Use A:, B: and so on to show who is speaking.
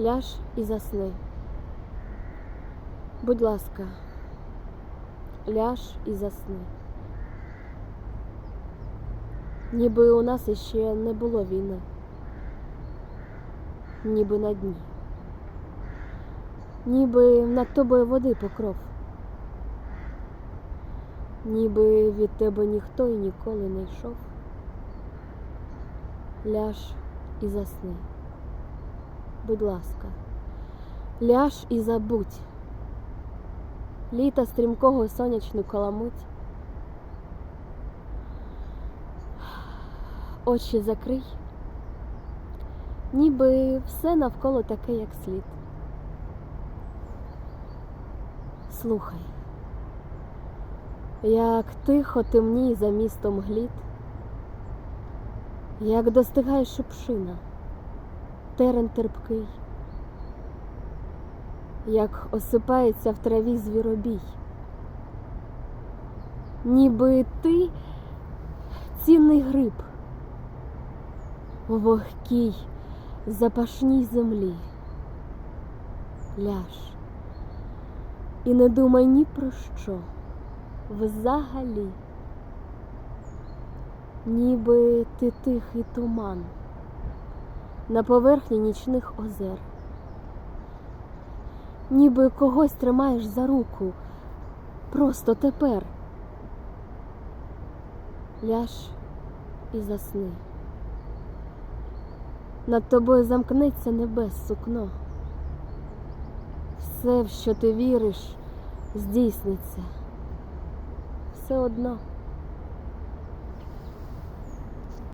A: ляж і засни. Будь ласка, ляж і засни. Ніби у нас іще не було війни, ніби на дні, ніби над тобою води покров, ніби від тебе ніхто і ніколи не йшов. Ляж і засни. Будь ласка, ляж і забудь. Літа стрімкого сонячну каламуть. Очі закрий, ніби все навколо таке, як слід. Слухай, як тихо темній за містом глід, як достигає шипшина, терен терпкий, як осипається в траві звіробій, ніби ти цінний гриб у вогкій запашній землі. Ляж і не думай ні про що взагалі, ніби ти тихий туман на поверхні нічних озер, ніби когось тримаєш за руку просто тепер. Ляж і засни. Над тобою замкнеться небес сукно. Все, в що ти віриш, здійсниться. Все одно.